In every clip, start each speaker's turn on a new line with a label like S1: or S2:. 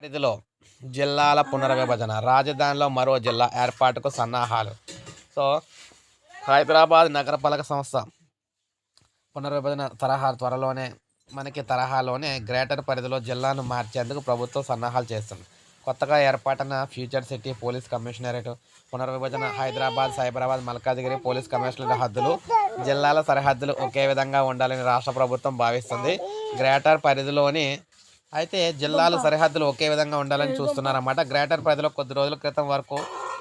S1: పరిధిలో జిల్లాల పునర్విభజన రాజధానిలో మరో జిల్లా ఏర్పాటుకు సన్నాహాలు. సో హైదరాబాద్ నగరపాలక సంస్థ పునర్విభజన తరహా త్వరలోనే మనకి తరహాలోనే గ్రేటర్ పరిధిలో జిల్లాను మార్చేందుకు ప్రభుత్వం సన్నాహాలు చేస్తుంది. కొత్తగా ఏర్పాటైన ఫ్యూచర్ సిటీ పోలీస్ కమిషనరేట్ పునర్విభజన హైదరాబాద్ సైబరాబాద్ మల్కాజిగిరి పోలీస్ కమిషనరేట్ హద్దులు జిల్లాల సరిహద్దులు ఒకే విధంగా ఉండాలని రాష్ట్ర ప్రభుత్వం భావిస్తుంది. గ్రేటర్ పరిధిలోని అయితే జిల్లాల సరిహద్దులు ఒకే విధంగా ఉండాలని చూస్తున్నారన్నమాట. గ్రేటర్ పరిధిలో కొద్ది రోజుల క్రితం వరకు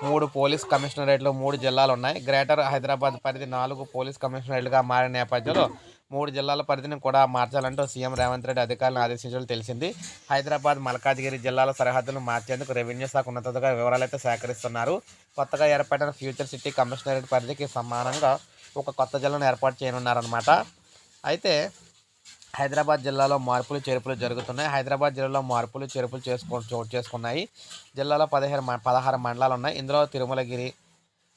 S1: మూడు పోలీస్ కమిషనరేట్లు మూడు జిల్లాలు ఉన్నాయి. గ్రేటర్ హైదరాబాద్ పరిధి నాలుగు పోలీస్ కమిషనరేట్లుగా మారిన నేపథ్యంలో మూడు జిల్లాల పరిధిని కూడా మార్చాలంటూ సీఎం రేవంత్ రెడ్డి అధికారులను ఆదేశించడం తెలిసింది. హైదరాబాద్ మల్కాజ్గిరి జిల్లాల సరిహద్దులను మార్చేందుకు రెవెన్యూ శాఖ ఉన్నతగా వివరాలు అయితే సేకరిస్తున్నారు. కొత్తగా ఏర్పడిన ఫ్యూచర్ సిటీ కమిషనరేట్ పరిధికి సమానంగా ఒక కొత్త జిల్లాను ఏర్పాటు చేయనున్నారన్నమాట. అయితే హైదరాబాద్ జిల్లాలో మార్పులు చేర్పులు జరుగుతున్నాయి. హైదరాబాద్ జిల్లాలో మార్పులు చేర్పులు చేసుకో చోటు చేసుకున్నాయి. జిల్లాలో పదిహేను మ- పదహారు మండలాలు ఉన్నాయి. ఇందులో తిరుమలగిరి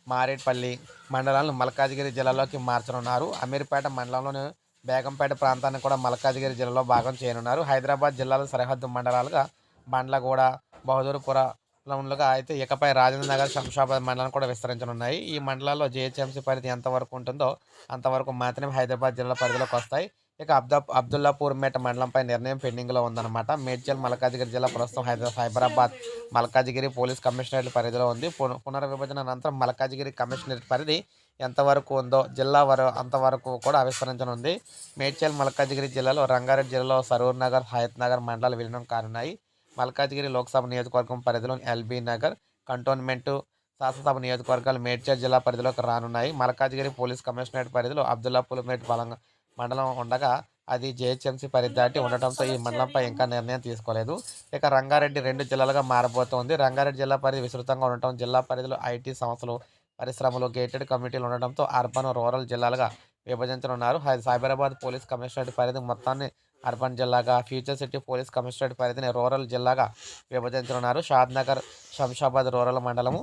S1: మారేడ్పల్లి మండలాలను మల్కాజిగిరి జిల్లాలోకి మార్చనున్నారు. అమీర్పేట మండలంలోని బేగంపేట ప్రాంతాన్ని కూడా మల్కాజిగిరి జిల్లాలో భాగం చేయనున్నారు. హైదరాబాద్ జిల్లాలో సరిహద్దు మండలాలుగా బండ్లగూడ బహదూర్పురంలుగా అయితే ఇకపై రాజేంద్ర నగర్ శంషాబాద్ మండలం కూడా విస్తరించనున్నాయి. ఈ మండలాల్లో జిహెచ్ఎంసీ పరిధి ఎంతవరకు ఉంటుందో అంతవరకు మాత్రమే హైదరాబాద్ జిల్లా పరిధిలోకి వస్తాయి. ఇక అబ్దా అబ్దుల్లాపూర్ మేట మండలంపై నిర్ణయం పెండింగ్లో ఉందన్నమాట. మేడ్చల్ మల్కాజిగిరి జిల్లా ప్రస్తుతం హైదరాబాద్ సైబరాబాద్ మల్కాజిగిరి పోలీస్ కమిషనరేట్ పరిధిలో ఉంది. పున- పునర్విభజన అనంతరం మల్కాజిగిరి కమిషనరేట్ పరిధి ఎంతవరకు ఉందో జిల్లా వర అంతవరకు కూడా విస్తరించనుంది మేడ్చల్ మల్కాజిగిరి జిల్లాలో రంగారెడ్డి జిల్లాలో సరూర్ నగర్ హయత్ నగర్ మండలాలు విలీనం కానున్నాయి. మల్కాజిగిరి లోక్సభ నియోజకవర్గం పరిధిలోని ఎల్బీ నగర్ కంటోన్మెంటు శాసనసభ నియోజకవర్గాలు మేడ్చల్ జిల్లా పరిధిలోకి రానున్నాయి. మల్కాజిగిరి పోలీస్ కమిషనరేట్ పరిధిలో అబ్దుల్లాపూర్ మేట్ బలంగా మండలం ఉండగా అది జేహెచ్ఎంసీ పరిధి దాటి ఉండటంతో ఈ మండలంపై ఇంకా నిర్ణయం తీసుకోలేదు. ఇక రంగారెడ్డి రెండు జిల్లాలుగా మారబోతోంది. రంగారెడ్డి జిల్లా పరిధి విస్తృతంగా ఉండటం జిల్లా పరిధిలో ఐటీ సంస్థలు పరిశ్రమలు గేటెడ్ కమిటీలు ఉండటంతో అర్బన్ రూరల్ జిల్లాలుగా విభజించనున్నారు. సైబరాబాద్ పోలీస్ కమిషనరేట్ పరిధి మొత్తాన్ని అర్బన్ జిల్లాగా ఫ్యూచర్ సిటీ పోలీస్ కమిషనరేట్ పరిధిని రూరల్ జిల్లాగా విభజించనున్నారు. షాద్నగర్ శంషాబాద్ రూరల్ మండలము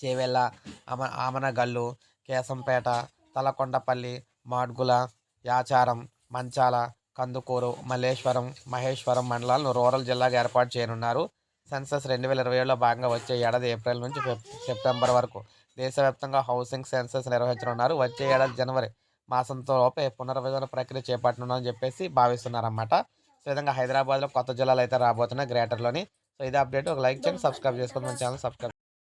S1: చేవెళ్ళ అమ ఆమనగల్లు కేశంపేట తలకొండపల్లి మాడ్గుల యాచారం మంచాల కందుకూరు మల్లేశ్వరం మహేశ్వరం మండలాలను రూరల్ జిల్లాగా ఏర్పాటు చేయనున్నారు. సెన్సస్ రెండు వేల ఇరవై ఏడులో భాగంగా వచ్చే ఏడాది ఏప్రిల్ నుంచి సెప్టెంబర్ వరకు దేశవ్యాప్తంగా హౌసింగ్ సెన్సస్ నిర్వహించనున్నారు. వచ్చే ఏడాది జనవరి మాసంతో లోపే పునర్విభజన ప్రక్రియ చేపట్టనున్నారని చెప్పేసి భావిస్తున్నారన్నమాట. సో విధంగా హైదరాబాద్లో కొత్త జిల్లాలు అయితే రాబోతున్నాయి గ్రేటర్లోని. సో ఇది అప్డేట్. ఒక లైక్ చేయండి సబ్స్క్రైబ్ చేసుకోండి మన ఛానల్ సబ్స్క్రైబ్